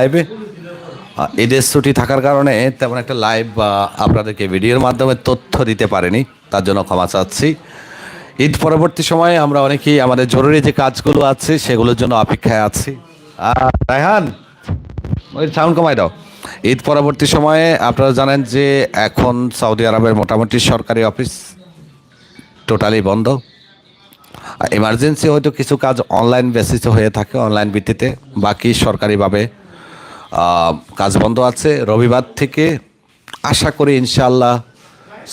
লাইভে ঈদের ছুটি থাকার কারণে তেমন একটা লাইভ বা আপনাদেরকে ভিডিওর মাধ্যমে তথ্য দিতে পারেনি, তার জন্য ক্ষমা চাচ্ছি। ঈদ পরবর্তী সময়ে আমরা অনেকেই আমাদের জরুরি যে কাজগুলো আছে, সেগুলোর জন্য অপেক্ষায় আছি। রায়হান, ওই সাউন্ড কমাই দাও। ঈদ পরবর্তী সময়ে আপনারা জানেন যে এখন সৌদি আরবের মোটামুটি সরকারি অফিস টোটালি বন্ধ। এমার্জেন্সি হয়তো কিছু কাজ অনলাইন বেসিসে হয়ে থাকে অনলাইন ভিত্তিতে। বাকি সরকারিভাবে কাজ বন্ধ আছে। রবিবার থেকে আশা করি ইনশাল্লাহ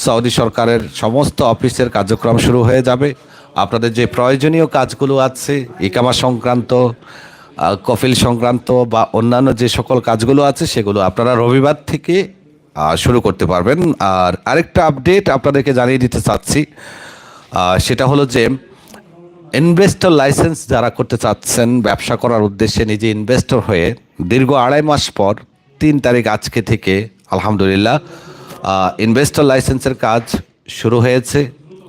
সৌদি সরকারের সমস্ত অফিসের কার্যক্রম শুরু হয়ে যাবে। আপনাদের যে প্রয়োজনীয় কাজগুলো আছে, ইকামা সংক্রান্ত কফিল সংক্রান্ত বা অন্যান্য যে সকল কাজগুলো আছে, সেগুলো আপনারা রবিবার থেকে শুরু করতে পারবেন। আর আরেকটা আপডেট আপনাদেরকে জানিয়ে দিতে চাচ্ছি। সেটা হলো যে ইনভেস্টর লাইসেন্স যারা করতে চাচ্ছেন, ব্যবসা করার উদ্দেশ্যে নিজে ইনভেস্টর হয়ে দীর্ঘ আড়াই মাস পর তিন তারিখ আজকে থেকে, আলহামদুলিল্লাহ ইনভেস্টর লাইসেন্সের কাজ শুরু হয়েছে,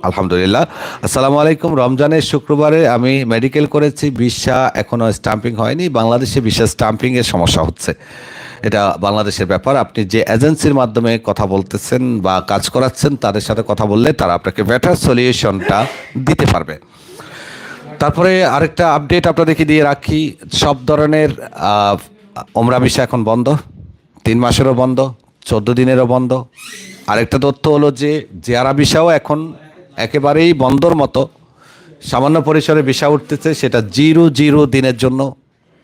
আলহামদুলিল্লাহ। আসসালামু আলাইকুম, রমজানের শুক্রবারে আমি মেডিকেল করেছি, ভিসা এখনও স্টাম্পিং হয়নি, বাংলাদেশে ভিসা স্টাম্পিংয়ের সমস্যা হচ্ছে। এটা বাংলাদেশের ব্যাপার, আপনি যে এজেন্সির মাধ্যমে কথা বলতেছেন বা কাজ করাচ্ছেন, তাদের সাথে কথা বললে তারা আপনাকে বেটার সলিউশনটা দিতে পারবে। তারপরে আরেকটা আপডেট আপনাদেরকে দিয়ে রাখি। সব ধরনের ওমরা ভিসা এখন বন্ধ। তিন মাসেরও বন্ধ, চোদ্দ দিনেরও বন্ধ। আরেকটা তথ্য হলো যে, জেয়ারা ভিসাও এখন একেবারেই বন্ধর মতো। সামান্য পরিসরে ভিসা উঠতেছে, সেটা জিরো জিরো দিনের জন্য।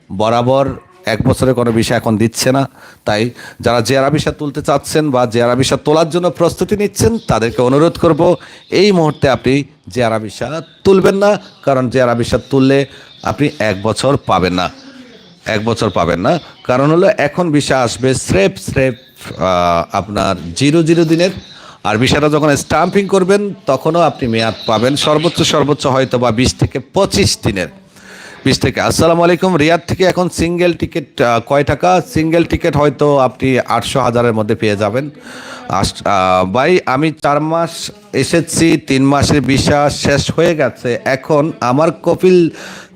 বরাবর এক বছরে কোনো ভিসা এখন দিচ্ছে না। তাই যারা জেয়ারা ভিসা তুলতে চাচ্ছেন বা জেয়ারা ভিসা তোলার জন্য প্রস্তুতি নিচ্ছেন, তাদেরকে অনুরোধ করব, এই মুহূর্তে আপনি জেয়ারা ভিসা তুলবেন না, কারণ জেয়ারা ভিসা তুললে আপনি এক বছর পাবেন না। এক বছর পাবেন না। কারণ হলো, এখন ভিসা আসবে স্রেফ স্রেফ আপনার জিরো জিরো দিনের। আর ভিসাটা যখন স্টাম্পিং করবেন, তখনও আপনি মেয়াদ পাবেন। সর্বোচ্চ সর্বোচ্চ হয়তো বা বিশ থেকে পঁচিশ দিনের। বিশ থেকে। আসসালামু আলাইকুম, রিয়াদ থেকে এখন সিঙ্গেল টিকিট কয় টাকা? সিঙ্গেল টিকিট হয়তো আপনি আটশো হাজারের মধ্যে পেয়ে যাবেন। ভাই, আমি চার মাস এসেছি, তিন মাসের ভিসা শেষ হয়ে গেছে। এখন আমার কপিল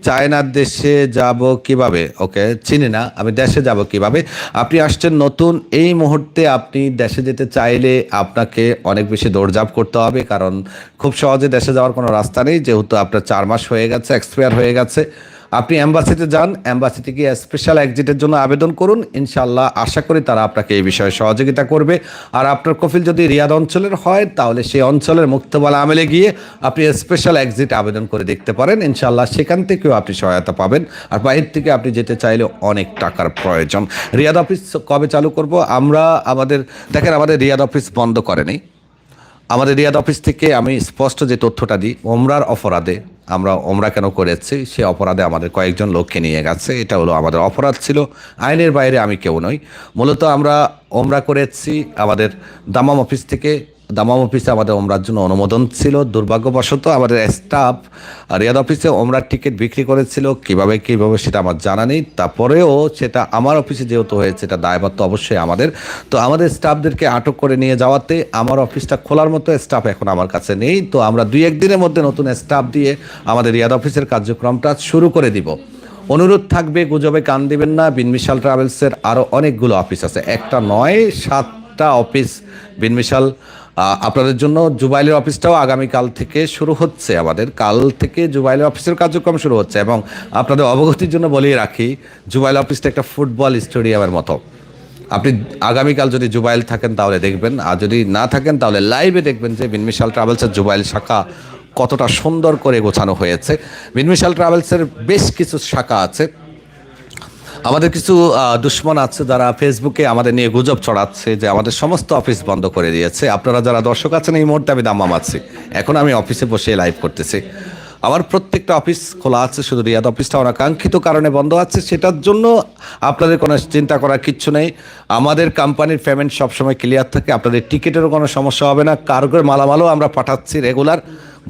চায়নার দেশে যাব কীভাবে? ওকে, চিনি না, আমি দেশে যাব কীভাবে? আপনি আসছেন নতুন, এই মুহূর্তে আপনি দেশে যেতে চাইলে আপনাকে অনেক বেশি দৌড়ঝাঁপ করতে হবে, কারণ খুব সহজে দেশে যাওয়ার কোনো রাস্তা নেই, যেহেতু আপনার চার মাস হয়ে গেছে এক্সপায়ার হয়ে গেছে। আপনি অ্যাম্বাসিতে যান অ্যাম্বাসিতে গিয়ে স্পেশাল এক্সিটের জন্য আবেদন করুন। ইনশাল্লাহ আশা করি তারা আপনাকে এই বিষয়ে সহযোগিতা করবে। আর আপনার কফিল যদি রিয়াদ অঞ্চলের হয়, তাহলে সেই অঞ্চলের মুক্তবালা আমেলে গিয়ে আপনি স্পেশাল এক্সিট আবেদন করে দেখতে পারেন। ইনশাল্লাহ সেখান থেকেও আপনি সহায়তা পাবেন। আর বাইরে থেকে আপনি যেতে চাইলে অনেক টাকার প্রয়োজন। রিয়াদ অফিস কবে চালু করব? আমরা আমাদের, দেখেন আমাদের রিয়াদ অফিস বন্ধ করেনি। আমাদের রিয়াদ অফিস থেকে আমি স্পষ্ট যে তথ্যটা দিই, ওমরার অপরাধে আমরা ওমরা কেন করেছি, সে অপরাধে আমাদের কয়েকজন লোককে নিয়ে গেছে, এটা হলো আমাদের অপরাধ ছিল, আইনের বাইরে আমি কেউ নই। মূলত আমরা ওমরা করেছি আমাদের দামাম অফিস থেকে দামাম অফিসে আমাদের ওমরার জন্য অনুমোদন ছিল। দুর্ভাগ্যবশত আমাদের স্টাফ রিয়াদ অফিসে ওমরার টিকিট বিক্রি করেছিল। কীভাবে কীভাবে সেটা আমার জানা নেই। তারপরেও সেটা আমার অফিসে যেহেতু হয়েছে এটা দায়বদ্ধ অবশ্যই আমাদের। তো আমাদের স্টাফদেরকে আটক করে নিয়ে যাওয়াতে আমার অফিসটা খোলার মতো স্টাফ এখন আমার কাছে নেই। তো আমরা দুই একদিনের মধ্যে নতুন স্টাফ দিয়ে আমাদের রিয়াদ অফিসের কার্যক্রমটা শুরু করে দিব। অনুরোধ থাকবে, গুজবে কান দিবেন না। বিনমিশাল ট্রাভেলসের আরও অনেকগুলো অফিস আছে। একটা নয়, সাতটা অফিস বিনমিশাল আপনাদের জন্য জুবাইলের অফিসটাও আগামীকাল থেকে শুরু হচ্ছে আমাদের। কাল থেকে জুবাইলের অফিসের কার্যক্রম শুরু হচ্ছে এবং আপনাদের অবগতির জন্য বলিয়ে রাখি, জুবাইল অফিসটা একটা ফুটবল স্টেডিয়ামের মতো। আপনি আগামীকাল যদি জুবাইল থাকেন তাহলে দেখবেন, আর যদি না থাকেন তাহলে লাইভে দেখবেন যে বিনমিশাল ট্রাভেলসের জুবাইল শাখা কতটা সুন্দর করে গোছানো হয়েছে। বিনমিশাল ট্রাভেলসের বেশ কিছু শাখা আছে। আমাদের কিছু দুশ্মন আছে যারা ফেসবুকে আমাদের নিয়ে গুজব ছড়াচ্ছে যে আমাদের সমস্ত অফিস বন্ধ করে দিয়েছে। আপনারা যারা দর্শক আছেন, এই মুহূর্তে আমি দাম্মাম আছি। এখন আমি অফিসে বসে লাইভ করতেছি। আমার প্রত্যেকটা অফিস খোলা আছে, শুধু রিয়াদ অফিসটা অনাকাঙ্ক্ষিত কারণে বন্ধ আছে। সেটার জন্য আপনাদের কোনো চিন্তা করার কিচ্ছু নেই। আমাদের কোম্পানির পেমেন্ট সবসময় ক্লিয়ার থাকে। আপনাদের টিকিটেরও কোনো সমস্যা হবে না। কার্গোর মালামালও আমরা পাঠাচ্ছি রেগুলার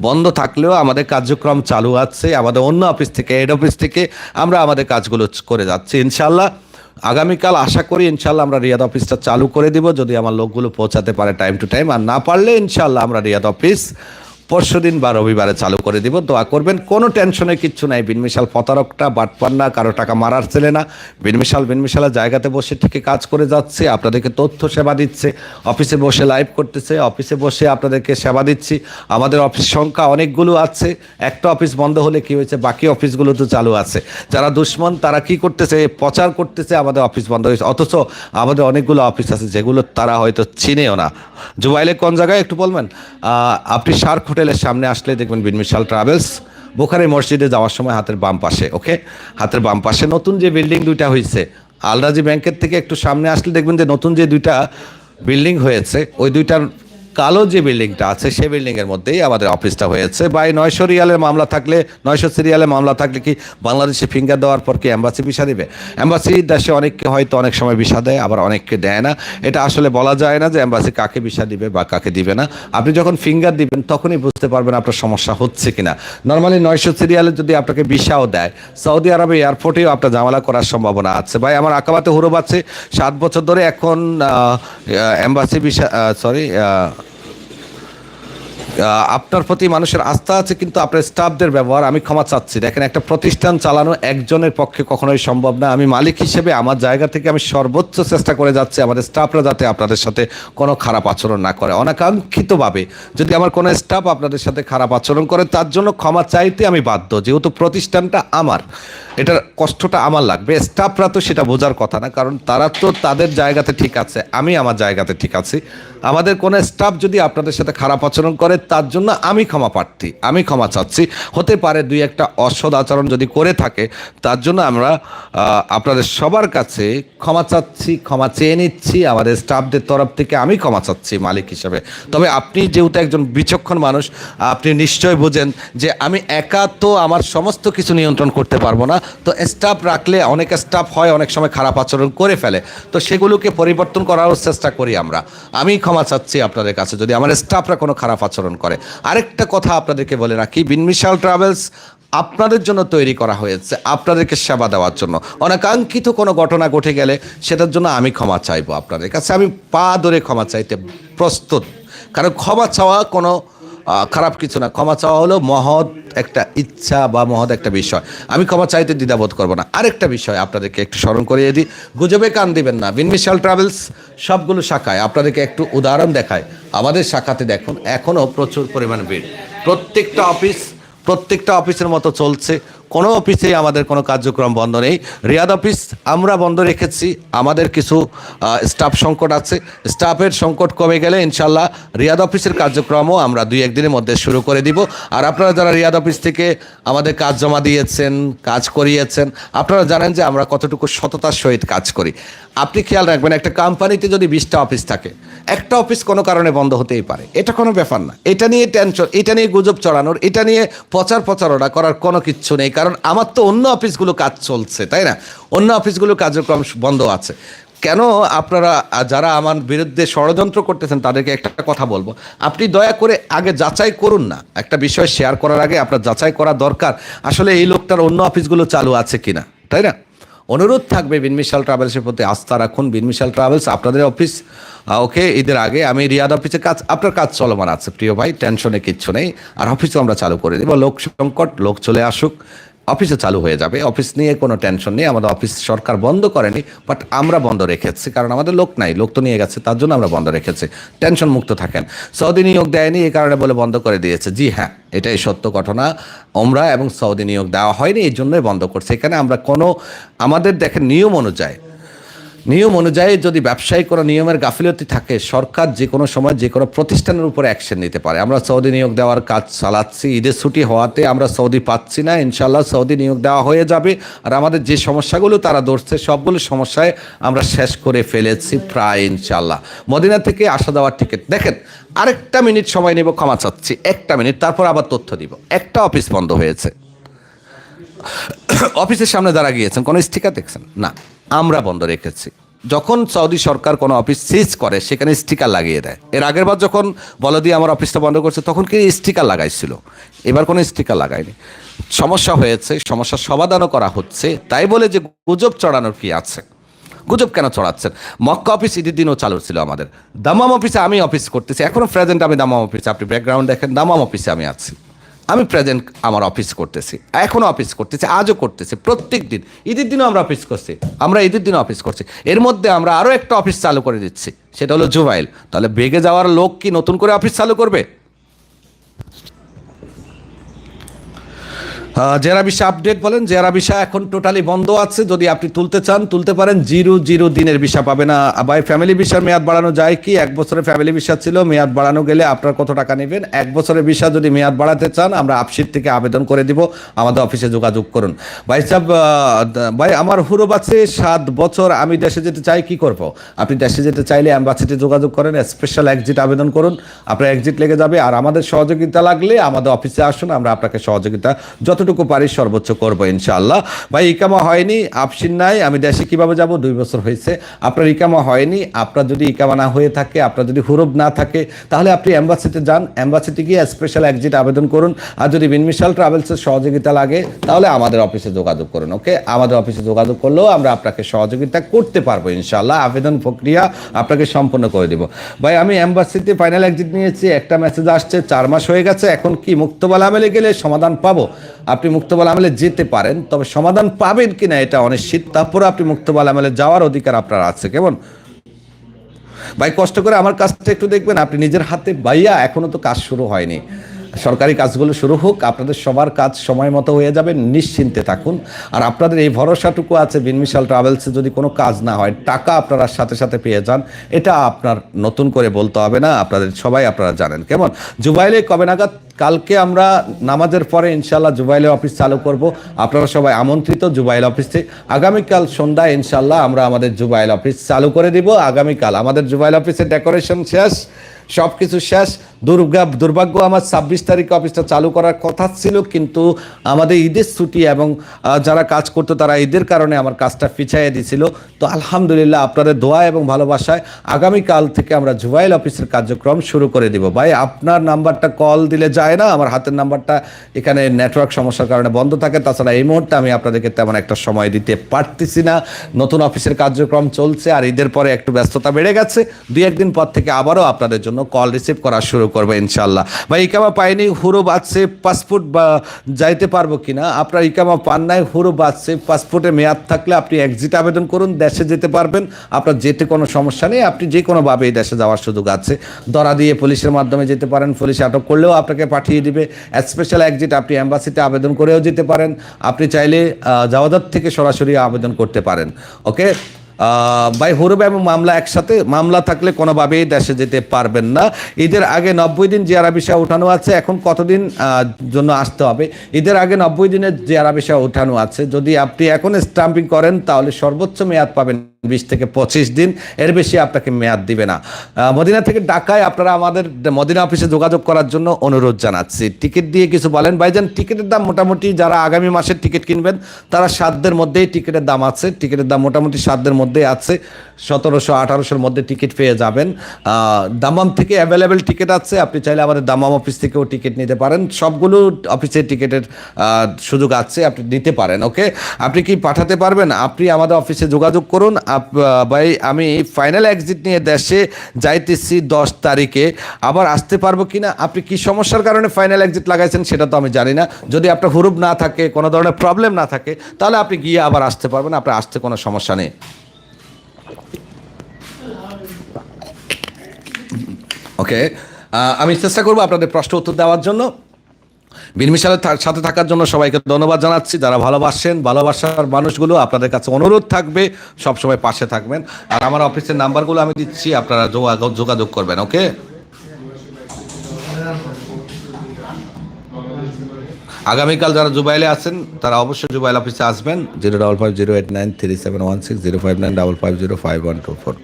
বন্ধ থাকলেও আমাদের কার্যক্রম চালু আছে, আমাদের অন্য অফিস থেকে, হেড অফিস থেকে আমরা আমাদের কাজগুলো করে যাচ্ছি। ইনশাল্লাহ আগামীকাল আশা করি ইনশাল্লাহ আমরা রিয়াদ অফিসটা চালু করে দিব, যদি আমার লোকগুলো পৌঁছাতে পারে টাইম টু টাইম আর না পারলে ইনশাল্লাহ আমরা রিয়াদ অফিস পরশু দিন বা রবিবারে চালু করে দিব। দোয়া করবেন, কোনো টেনশনে কিচ্ছু নাই। বিনমিশাল প্রতারকটা বাটপান্না কারও টাকা মারার ছেলে না। বিনমিশাল বিনমিশালের জায়গাতে বসে ঠিকই কাজ করে যাচ্ছে, আপনাদেরকে তথ্য সেবা দিচ্ছে, অফিসে বসে লাইভ করতেছে, অফিসে বসে আপনাদেরকে সেবা দিচ্ছি। আমাদের অফিস সংখ্যা অনেকগুলো আছে, একটা অফিস বন্ধ হলে কি হয়েছে, বাকি অফিসগুলো তো চালু আছে। যারা দুশ্মন, তারা কি করতেছে, প্রচার করতেছে, আমাদের অফিস বন্ধ হয়েছে। অথচ আমাদের অনেকগুলো অফিস আছে, যেগুলো তারা হয়তো চিনেও না। জুবাইলে কোন জায়গায় একটু বলবেন? আপনি শার্ক হোটেলের সামনে আসলে দেখবেন বিনমিশাল ট্রাভেলস। বোখারি মসজিদে যাওয়ার সময় হাতের বাম পাশে, ওকে? হাতের বাম পাশে নতুন যে বিল্ডিং দুইটা হয়েছে আলরাজি ব্যাংকের থেকে একটু সামনে আসলে দেখবেন যে নতুন যে দুইটা বিল্ডিং হয়েছে, ওই দুইটার কালো যে বিল্ডিংটা আছে সেই বিল্ডিংয়ের মধ্যেই আমাদের অফিসটা হয়েছে। বা এই নয়শো রিয়ালের মামলা থাকলে, নয়শো সিরিয়ালের মামলা থাকলে কি বাংলাদেশে ফিঙ্গার দেওয়ার পর কি অ্যাম্বাসি ভিসা দিবে? অ্যাম্বাসি দেশে অনেককে হয়তো অনেক সময় ভিসা দেয়, আবার অনেককে দেয় না। এটা আসলে বলা যায় না যে অ্যাম্বাসি কাকে ভিসা দিবে বা কাকে দিবে না। আপনি যখন ফিঙ্গার দিবেন, তখনই বুঝতে পারবেন আপনার সমস্যা হচ্ছে কিনা। নর্মালি নয়শো সিরিয়ালে যদি আপনাকে ভিসাও দেয়, সৌদি আরবে এয়ারপোর্টেও আপনার ঝামেলা করার সম্ভাবনা আছে। ভাই, আমার আঁকাবাতে হুরব আছে, সাত বছর ধরে এখন অ্যাম্বাসি ভিসা সরি আপনার প্রতি মানুষের আস্থা আছে, কিন্তু আপনার স্টাফদের ব্যবহার, আমি ক্ষমা চাচ্ছি। দেখেন, একটা প্রতিষ্ঠান চালানো একজনের পক্ষে কখনোই সম্ভব না। আমি মালিক হিসেবে আমার জায়গা থেকে আমি সর্বোচ্চ চেষ্টা করে যাচ্ছি, আমাদের স্টাফরা যাতে আপনাদের সাথে কোনো খারাপ আচরণ না করে। অনাকাঙ্ক্ষিতভাবে যদি আমার কোনো স্টাফ আপনাদের সাথে খারাপ আচরণ করে, তার জন্য ক্ষমা চাইতে আমি বাধ্য। যেহেতু প্রতিষ্ঠানটা আমার, এটার কষ্টটা আমার লাগবে। স্টাফরা তো সেটা বোঝার কথা না, কারণ তারা তো তাদের জায়গাতে ঠিক আছে, আমি আমার জায়গাতে ঠিক আছি। আমাদের কোনো স্টাফ যদি আপনাদের সাথে খারাপ আচরণ করে তার জন্য আমি ক্ষমা প্রার্থী, আমি ক্ষমা চাচ্ছি। হতে পারে দুই একটা অসৎ আচরণ যদি করে থাকে, তার জন্য আমরা আপনাদের সবার কাছে ক্ষমা চাচ্ছি, ক্ষমা চেয়ে নিচ্ছি, আমাদের স্টাফদের তরফ থেকে আমি ক্ষমা চাচ্ছি মালিক হিসেবে। তবে আপনি যেহেতু একজন বিচক্ষণ মানুষ, আপনি নিশ্চয় বোঝেন যে আমি একা তো আমার সমস্ত কিছু নিয়ন্ত্রণ করতে পারব না। তো স্টাফ রাখলে, অনেক স্টাফ হয়, অনেক সময় খারাপ আচরণ করে ফেলে। তো সেগুলোকে পরিবর্তন করারও চেষ্টা করি আমরা। আমি ক্ষমা চাচ্ছি আপনাদের কাছে। যদি আমার স্টাফরা কোনো খারাপ আচরণ করে। আরেকটা কথা আপনাদেরকে বলে রাখি, বিনমিশাল ট্রাভেলস আপনাদের জন্য তৈরি করা হয়েছে, আপনাদেরকে সেবা দেওয়ার জন্য। অনাকাঙ্ক্ষিত কোনো ঘটনা ঘটে গেলে সেটার জন্য আমি ক্ষমা চাইব আপনাদের কাছে। আমি পা ধরে ক্ষমা চাইতে প্রস্তুত। কারণ ক্ষমা চাওয়া কোনো খারাপ কিছু না। ক্ষমা চাওয়া হলো মহৎ একটা ইচ্ছা বা মহৎ একটা বিষয়। আমি ক্ষমা চাইতে দ্বিধাবোধ করব না। আরেকটা বিষয় আপনাদেরকে একটু স্মরণ করিয়ে দিই। গুজবে কান দিবেন না। বিনমিশাল ট্রাভেলস সবগুলো শাখায় আপনাদেরকে একটু উদাহরণ দেখায়। আমাদের শাখাতে দেখুন এখনও প্রচুর পরিমাণ ভিড়। প্রত্যেকটা অফিস, প্রত্যেকটা অফিসের মতো চলছে। কোনো অফিসেই আমাদের কোনো কার্যক্রম বন্ধ নেই। রিয়াদ অফিস আমরা বন্ধ রেখেছি। আমাদের কিছু স্টাফ সংকট আছে। স্টাফের সংকট কমে গেলে ইনশাল্লাহ রিয়াদ অফিসের কার্যক্রমও আমরা দুই, একদিনের মধ্যে শুরু করে দিব। আর আপনারা যারা রিয়াদ অফিস থেকে আমাদের কাজ জমা দিয়েছেন, কাজ করিয়েছেন, আপনারা জানেন যে আমরা কতটুকু সততার সহিত কাজ করি। আপনি খেয়াল রাখবেন, একটা কোম্পানিতে যদি বিশটা অফিস থাকে একটা অফিস কোনো কারণে বন্ধ হতেই পারে। এটা কোনো ব্যাপার না। এটা নিয়ে টেনশন এটা নিয়ে গুজব চড়ানোর এটা নিয়ে প্রচার প্রচারণা করার কোনো কিচ্ছু নেই, কারণ আমার তো অন্য অফিসগুলো কাজ চলছে, তাই না? অন্য অফিসগুলো কার্যক্রম বন্ধ আছে। কেন আপনারা, যারা আমার বিরুদ্ধে ষড়যন্ত্র করতেছেন, তাদেরকে একটা কথা বলব। আপনি দয়া করে আগে যাচাই করুন না। একটা বিষয় শেয়ার করার আগে আপনার যাচাই করা দরকার। আসলে এই লোকটার অন্য অফিসগুলো চালু আছে কিনা, তাই না? অনুরোধ থাকবে বিনমিশাল ট্রাভেলসের প্রতি আস্থা রাখুন। বিনমিশাল ট্রাভেলস, আপনাদের অফিস ওকে, ঈদের আগে আমি রিয়াদ অফিসে কাজ, আপনার কাজ চলমান আছে, প্রিয় ভাই, টেনশনে কিচ্ছু নেই। আর অফিসও আমরা চালু করে দেবো। লোক সংকট, লোক চলে আসুক। অফিসে চালু হয়ে যাবে। অফিস নিয়ে কোনো টেনশন নেই। আমাদের অফিস সরকার বন্ধ করেনি বাট আমরা বন্ধ রেখেছি। কারণ আমাদের লোক নাই, লোক তো নিয়ে গেছে, তার জন্য আমরা বন্ধ রেখেছি। টেনশন মুক্ত থাকেন। সৌদি নিয়োগ দেয়নি, এই কারণে বলে বন্ধ করে দিয়েছে। জি হ্যাঁ এটাই সত্য ঘটনা। ওমরা এবং সৌদি নিয়োগ দেওয়া হয়নি, এই জন্যই বন্ধ করছে। এখানে আমরা কোনো, আমাদের দেখেন নিয়ম অনুযায়ী নিয়ম অনুযায়ী যদি ব্যবসায়িক কোনো নিয়মের গাফিলতি থাকে, সরকার যে কোনো সময় যে কোনো প্রতিষ্ঠানের উপরে অ্যাকশন নিতে পারে। আমরা সৌদি নিয়োগ দেওয়ার কাজ চালাচ্ছি ঈদের ছুটি হওয়াতে আমরা সৌদি পাচ্ছি না ইনশাল্লাহ সৌদি নিয়োগ দেওয়া হয়ে যাবে। আর আমাদের যে সমস্যাগুলো তারা ধরছে, সবগুলো সমস্যায় আমরা শেষ করে ফেলেছি প্রায় ইনশাল্লাহ মদিনা থেকে আসা যাওয়ার টিকিট দেখেন, আরেকটা মিনিট সময় নেব, ক্ষমা চাচ্ছি। একটা মিনিট, তারপর আবার তথ্য দিব। একটা অফিস বন্ধ হয়েছে। অফিসের সামনে দাঁড়া গিয়েছেন, কোনো স্টিকার দেখছেন? না। আমরা বন্ধ রেখেছি। যখন সৌদি সরকার কোনো অফিস সিজ করে, সেখানে স্টিকার লাগিয়ে দেয়। এর আগের বার যখন দিয়ে আমার অফিসটা বন্ধ করছে, তখন কি স্টিকার লাগাইছিল? এবার কোনো স্টিকার লাগায়নি। সমস্যা হয়েছে, সমস্যার সমাধানও করা হচ্ছে। তাই বলে যে গুজব চড়ানোর কি আছে? গুজব কেন চড়াচ্ছেন মক্কা অফিস ঈদের দিনও চালু ছিল আমাদের। দামাম অফিসে আমি অফিস করতেছি। এখনও প্রেজেন্ট আমি দামাম অফিসে। আপনি ব্যাকগ্রাউন্ড দেখেন, দামাম অফিসে আমি আছি। আমি প্রেজেন্ট আমার অফিস করতেছি এখনও অফিস করতেছি, আজও করতেছি, প্রত্যেক দিন, ঈদের দিনও আমরা অফিস করছি, আমরা ঈদের দিনও অফিস করছি, এর মধ্যে আমরা আরও একটা অফিস চালু করে দিচ্ছি, সেটা হলো জুবাইল তাহলে বেগে যাওয়ার লোক কি নতুন করে অফিস চালু করবে? জেরা বিষয় আপডেট বলেন, জেরা বিষয় এখন টোটালি বন্ধ আছে। যদি আপনি তুলতে চান, তুলতে পারেন। জিরো জিরো দিনের ভিসা পাবে না। বাই ফ্যামিলি ভিসার মেয়াদ বাড়ানো যায় কি? এক বছরের ফ্যামিলি ভিসা ছিল, মেয়াদ বাড়ানো গেলে আপনার কত টাকা নেবেন? এক বছরের ভিসা যদি মেয়াদ বাড়াতে চান, আমরা আপসিট থেকে আবেদন করে দিব। আমাদের অফিসে যোগাযোগ করুন। ভাই সাহেব ভাই, আমার হুরুব আছে সাত বছর, আমি দেশে যেতে চাই, কি করব? আপনি দেশে যেতে চাইলে অ্যাম্বাসিতে যোগাযোগ করেন স্পেশাল এক্সিট আবেদন করুন। আপনার এক্সিট লেগে যাবে। আর আমাদের সহযোগিতা লাগলে আমাদের অফিসে আসুন, আমরা আপনাকে সহযোগিতা যতটুকু পারি সর্বোচ্চ করব ইনশাআল্লাহ। ভাই, ইকামা হয়নি, আপসিন নাই, আমি দেশে কীভাবে যাব? দুই বছর হয়েছে, আপনার ইকামা হয়নি, আপনার যদি ইকামা না হয়ে থাকে, আপনার যদি হুরুব না থাকে, তাহলে আপনি অ্যাম্বাসিতে যান অ্যাম্বাসিতে গিয়ে স্পেশাল এক্সিট আবেদন করুন, আর যদি বিনমিশাল ট্রাভেলসের সহযোগিতা লাগে, তাহলে আমাদের অফিসে যোগাযোগ করুন, ওকে? আমাদের অফিসে যোগাযোগ করলেও আমরা আপনাকে সহযোগিতা করতে পারব ইনশাআল্লাহ, আবেদন প্রক্রিয়া আপনাকে সম্পন্ন করে দেব। ভাই, আমি অ্যাম্বাসিতে ফাইনাল এক্সিট নিয়েছি, একটা মেসেজ আসছে, চার মাস হয়ে গেছে, এখন কি মুক্তবাল আমেলে গেলে সমাধান পাবো? আপনি মুক্তবাল আমলে যেতে পারেন, তবে সমাধান পাবেন কিনা এটা অনিশ্চিত। তারপরে আপনি মুক্তবাল আমলে যাওয়ার অধিকার আপনার আছে, কেমন? ভাই, কষ্ট করে আমার কাজটা একটু দেখবেন, আপনি নিজের হাতে ভাইয়া এখনও তো কাজ শুরু হয়নি। সরকারি কাজগুলো শুরু হোক, আপনাদের সবার কাজ সময় মতো হয়ে যাবে, নিশ্চিন্তে থাকুন। আর আপনাদের এই ভরসাটুকু আছে বিনমিশাল ট্রাভেলসে যদি কোনো কাজ না হয়, টাকা আপনারা সাথে সাথে পেয়ে যান। এটা আপনার নতুন করে বলতে হবে না, আপনাদের সবাই আপনারা জানেন। কেমন? জুবাইলে কবে নাগাদ? কালকে আমরা নামাজের পরে ইনশাল্লাহ জুবাইলের অফিস চালু করব। আপনারা সবাই আমন্ত্রিত জুবাইল অফিসে। আগামীকাল সন্ধ্যায় ইনশাল্লাহ আমরা আমাদের জুবাইল অফিস চালু করে দিব। আগামীকাল আমাদের জুবাইল অফিসের ডেকোরেশন শেষ সব কিছু শেষ। দুর্গা, দুর্ভাগ্য আমার ছাব্বিশ তারিখে অফিসটা চালু করার কথা ছিল, কিন্তু আমাদের ঈদের ছুটি এবং যারা কাজ করতো তারা ঈদের কারণে আমার কাজটা পিছাইয়ে দিছিল। তো আলহামদুলিল্লাহ আপনাদের দোয়া এবং ভালোবাসায় আগামীকাল থেকে আমরা জুবাইল অফিসের কার্যক্রম শুরু করে দিব। ভাই, আপনার নাম্বারটা কল দিলে যায় না, আমার হাতের নাম্বারটা এখানে নেটওয়ার্ক সমস্যার কারণে বন্ধ থাকে, তাছাড়া এই মুহূর্তে আমি আপনাদেরকে তেমন একটা সময় দিতে পারতেছি না। নতুন অফিসের কার্যক্রম চলছে আর ঈদের পরে একটু ব্যস্ততা বেড়ে গেছে। দুই একদিন পর থেকে আবারও আপনাদের জন্য কল রিসিভ করা শুরু করবে ইনশাল্লাহ ভাই ইকামা পাইনি হুরুব আছে পাসপোর্ট বা যাইতে পারব কিনা? আপনার ইকামা পান নাই হুরুব আছে পাসপোর্টে মেয়াদ থাকলে আপনি এক্সিট আবেদন করুন দেশে যেতে পারবেন। আপনার যেতে কোনো সমস্যা নেই আপনি যে কোনোভাবে এই দেশে যাওয়ার সুযোগ আছে। ধরা দিয়ে পুলিশের মাধ্যমে যেতে পারেন পুলিশ আটক করলেও আপনাকে পাঠিয়ে দিবে। স্পেশাল এক্সিট আপনি অ্যাম্বাসিতে আবেদন করেও যেতে পারেন। আপনি চাইলে আহ, জাওয়াদাত থেকে সরাসরি আবেদন করতে পারেন। ওকে বাই হরুব এবং মামলা একসাথে, মামলা থাকলে কোনোভাবেই দেশে যেতে পারবেন না। ঈদের আগে নব্বই দিন জিয়ারা বিষয় উঠানো আছে, এখন কতদিন জন্য আসতে হবে? ঈদের আগে নব্বই দিনের জিয়ারা বিষয় উঠানো আছে। যদি আপনি এখন স্টাম্পিং করেন, তাহলে সর্বোচ্চ মেয়াদ পাবেন বিশ থেকে পঁচিশ দিন। এর বেশি আপনাকে মেয়াদ দিবে না। মদিনা থেকে ঢাকায় আপনারা আমাদের মদিনা অফিসে যোগাযোগ করার জন্য অনুরোধ জানাচ্ছি। টিকিট দিয়ে কিছু বলেন। ভাইজান, টিকিটের দাম মোটামুটি যারা আগামী মাসের টিকিট কিনবেন, তারা সাতদের মধ্যেই টিকিটের দাম আছে। টিকিটের দাম মোটামুটি সাতদের মধ্যেই আছে, সতেরোশো আঠারোশোর মধ্যে টিকিট পেয়ে যাবেন। দামাম থেকে অ্যাভেলেবেল টিকিট আছে, আপনি চাইলে আমাদের দামাম অফিস থেকেও টিকিট নিতে পারেন। সবগুলো অফিসে টিকিটের সুযোগ আছে, আপনি নিতে পারেন ওকে আপনি কি পাঠাতে পারবেন? আপনি আমাদের অফিসে যোগাযোগ করুন। ভাই, আমি ফাইনাল এক্সিট নিয়ে দেশে যাইতেছি দশ তারিখে। আবার আসতে পারব কিনা? আপনি কি সমস্যার কারণে ফাইনাল এক্সিট লাগাইছেন সেটা তো আমি জানি না। যদি আপনার হুরুপ না থাকে, কোনো ধরনের প্রবলেম না থাকে, তাহলে আপনি গিয়ে আবার আসতে পারবেন, আপনার আসতে কোনো সমস্যা নেই। ওকে আমি চেষ্টা করব আপনাদের প্রশ্ন উত্তর দেওয়ার জন্য। বিনমিশালের সাথে থাকার জন্য সবাইকে ধন্যবাদ জানাচ্ছি। যারা ভালোবাসেন, ভালোবাসার মানুষগুলো, আপনাদের কাছে অনুরোধ থাকবে, সবসময় পাশে থাকবেন। আর আমার অফিসের নাম্বারগুলো আমি দিচ্ছি, আপনারা যোগাযোগ যোগাযোগ করবেন ওকে আগামীকাল যারা জুবাইলে আছেন, তারা অবশ্যই জুবাইল অফিসে আসবেন, zero double five zero eight nine three seven one six zero five nine double five zero five one two four.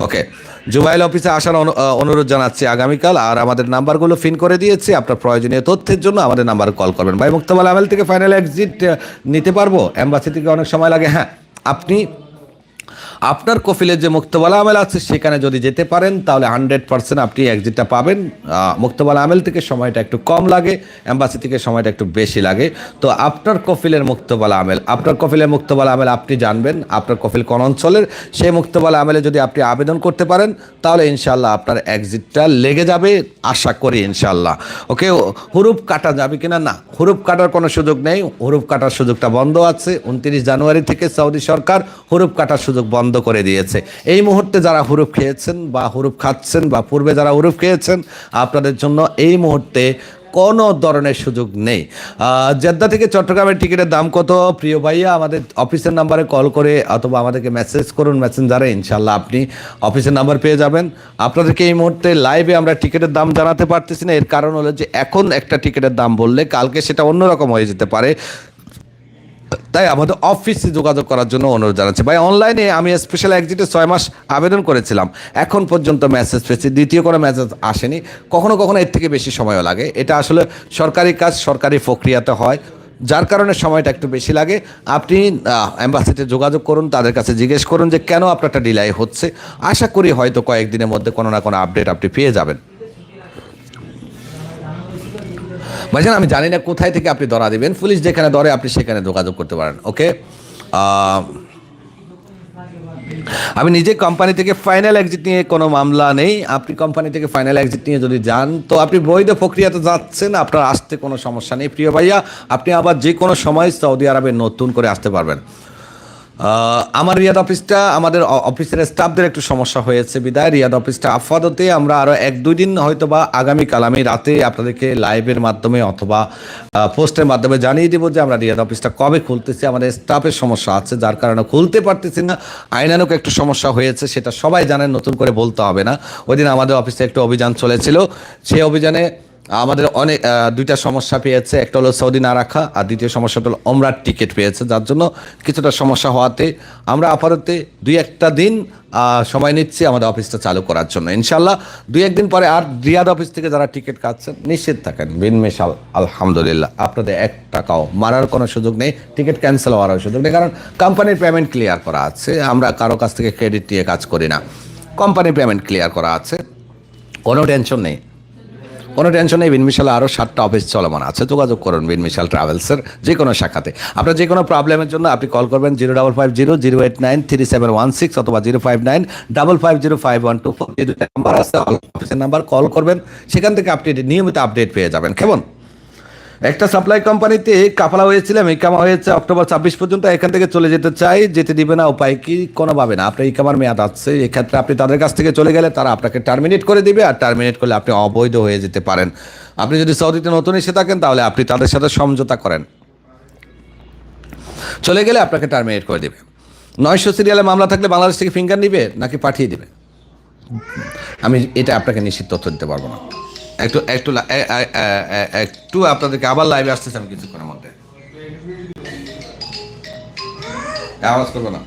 Okay, Jubail অফিসে আসার অনু- অনুরোধ জানাচ্ছি আগামীকাল, আর আমাদের নাম্বারগুলো ফিন করে দিয়েছি, আপনার প্রয়োজনীয় তথ্যের জন্য আমাদের নাম্বার কল করবেন। ভাই, মুক্তাবাল আমেল থেকে ফাইনাল এক্সিট নিতে পারব? অ্যাম্বাসি থেকে অনেক সময় লাগে। হ্যাঁ আপনি আপনার কফিলের যে মুক্তবালা আমেল আছে, সেখানে যদি যেতে পারেন, তাহলে হান্ড্রেড পার্সেন্ট আপনি এক্সিটটা পাবেন। মুক্তবালা আমেল থেকে সময়টা একটু কম লাগে অ্যাম্বাসি থেকে সময়টা একটু বেশি লাগে। তো আপনার কফিলের মুক্তবালা আমেল, আপনার কফিলের মুক্তবালা আমেল আপনি জানবেন, আপনার কফিল কোন অঞ্চলের। সেই মুক্তবালা আমেলে যদি আপনি আবেদন করতে পারেন, তাহলে ইনশাল্লাহ আপনার এক্সিটটা লেগে যাবে, আশা করি ইনশাল্লাহ ওকে, হুরুপ কাটা যাবে কিনা? না, হুরুপ কাটার কোনো সুযোগ নেই। হুরুপ কাটার সুযোগটা বন্ধ আছে। উনত্রিশ জানুয়ারি থেকে সৌদি সরকার হুরুপ কাটার সুযোগ বন্ধ করে দিয়েছে। এই মুহূর্তে যারা হুরুপ খেয়েছেন বা হুরুপ খাচ্ছেন বা পূর্বে যারা হুরুপ খেয়েছেন, আপনাদের জন্য এই মুহূর্তে কোনো ধরনের সুযোগ নেই। জেদ্দা থেকে চট্টগ্রামের টিকিটের দাম কত? প্রিয় ভাইয়া, আমাদের অফিসের নাম্বারে কল করে অথবা আমাদেরকে মেসেজ করুন মেসেঞ্জারে ইনশাল্লাহ আপনি অফিসের নাম্বার পেয়ে যাবেন। আপনাদেরকে এই মুহূর্তে লাইভে আমরা টিকিটের দাম জানাতে পারতেছি না। এর কারণ হলো যে এখন একটা টিকিটের দাম বললে কালকে সেটা অন্যরকম হয়ে যেতে পারে। তাই আমাদের অফিসে যোগাযোগ করার জন্য অনুরোধ জানাচ্ছি। ভাই অনলাইনে আমি স্পেশাল এক্সিটে ছয় মাস আবেদন করেছিলাম। এখন পর্যন্ত মেসেজ পেয়েছি। দ্বিতীয় কোনো মেসেজ আসেনি। কখনো কখনো এর থেকে বেশি সময়ও লাগে। এটা আসলে সরকারি কাজ, সরকারি প্রক্রিয়াতে হয়। যার কারণে সময়টা একটু বেশি লাগে। আপনি অ্যাম্বাসিতে যোগাযোগ করুন, তাদের কাছে জিজ্ঞেস করুন যে কেন আপনারটা ডিলাই হচ্ছে। আশা করি হয়তো কয়েকদিনের মধ্যে কোনো না কোনো আপডেট আপনি পেয়ে যাবেন। ভাইজান, আমি জানি না কোথায় থেকে আপনি ধরা দিবেন। পুলিশ যেখানে ধরে আপনি সেখানে যোগাযোগ করতে পারেন, ওকে? আমি নিজে কোম্পানি থেকে ফাইনাল এক্সিট নিয়ে কোনো মামলা নেই। আপনি কোম্পানি থেকে ফাইনাল এক্সিট নিয়ে যদি যান, তো আপনি বৈধ প্রক্রিয়াতে যাচ্ছেন, আপনার আসতে কোনো সমস্যা নেই। প্রিয় ভাইয়া, আপনি আবার যে কোনো সময় সৌদি আরবে নতুন করে আসতে পারবেন। আমার রিয়াদ অফিসটা, আমাদের অফিসের স্টাফদের একটু সমস্যা হয়েছে বিদায়। রিয়াদ অফিসটা আপাততে আমরা আরও এক, দুই দিন হয়তো বা আগামীকাল আমি রাতে আপনাদেরকে লাইভের মাধ্যমে অথবা পোস্টের মাধ্যমে জানিয়ে দেবো যে আমরা রিয়াদ অফিসটা কবে খুলতেছি। আমাদের স্টাফের সমস্যা আছে, যার কারণে খুলতে পারতেছি না। আইনানুক একটু সমস্যা হয়েছে, সেটা সবাই জানেন, নতুন করে বলতে হবে না। ওই দিন আমাদের অফিসে একটু অভিযান চলেছিল। সেই অভিযানে আমাদের অনেক দুইটা সমস্যা পেয়েছে। একটা হলো সৌদি না রাখা, আর দ্বিতীয় সমস্যাটা হলো অমরার টিকিট পেয়েছে, যার জন্য কিছুটা সমস্যা হওয়াতে আমরা আপাতত দুই একটা দিন সময় নিচ্ছি আমাদের অফিসটা চালু করার জন্য। ইনশাল্লাহ দুই একদিন পরে আর রিয়াদ অফিস থেকে যারা টিকিট কাটছেন, নিশ্চিত থাকেন। বিনমেশাল আলহামদুলিল্লাহ, আপনাদের এক টাকাও মারার কোনো সুযোগ নেই, টিকিট ক্যান্সেল হওয়ার সুযোগ নেই, কারণ কোম্পানির পেমেন্ট ক্লিয়ার করা আছে, আমরা কারও কাছ থেকে ক্রেডিট নিয়ে কাজ করি না। কোম্পানির পেমেন্ট ক্লিয়ার করা আছে, কোনো টেনশন নেই। কোনো টেনশন নেই, বিনমিশালে আরও সাতটা অফিস চলমান আছে। যোগাযোগ করুন বিনমিশাল ট্রাভেলসের যে কোনো শাখাতে। আপনার যে কোনো প্রবলেমের জন্য আপনি কল করবেন zero double five zero zero eight nine three seven one six অথবা zero five nine double five zero five one two four number আছে অফিসের নাম্বার কল করবেন। সেখান থেকে আপনি নিয়মিত আপডেট পেয়ে যাবেন। কেমন? একটা সাপ্লাই কোম্পানিতে কাফালা হয়েছিলাম ইকামা হয়েছে অক্টোবর ছাব্বিশ পর্যন্ত, এখান থেকে চলে যেতে চাই, যেতে দিবে না, উপায় কি? কোনো কোনোভাবে না। আপনার ইকামার মেয়াদ আছে, এক্ষেত্রে আপনি তাদের কাছ থেকে চলে গেলে তারা আপনাকে টার্মিনেট করে দিবে, আর টার্মিনেট করলে আপনি অবৈধ হয়ে যেতে পারেন। আপনি যদি সৌদিতে নতুন এসে থাকেন, তাহলে আপনি তাদের সাথে সমঝোতা করেন। চলে গেলে আপনাকে টার্মিনেট করে দিবে। নয়শো সিরিয়ালে মামলা থাকলে বাংলাদেশ থেকে ফিঙ্গার নিবে, নাকি পাঠিয়ে দিবে? আমি এটা আপনাকে নিশ্চিত তথ্য দিতে পারব না। একটু একটু একটু আপনাদেরকে আবার লাইভে আসতেছি আমি কিছুক্ষণের মধ্যে। আওয়াজ করব না।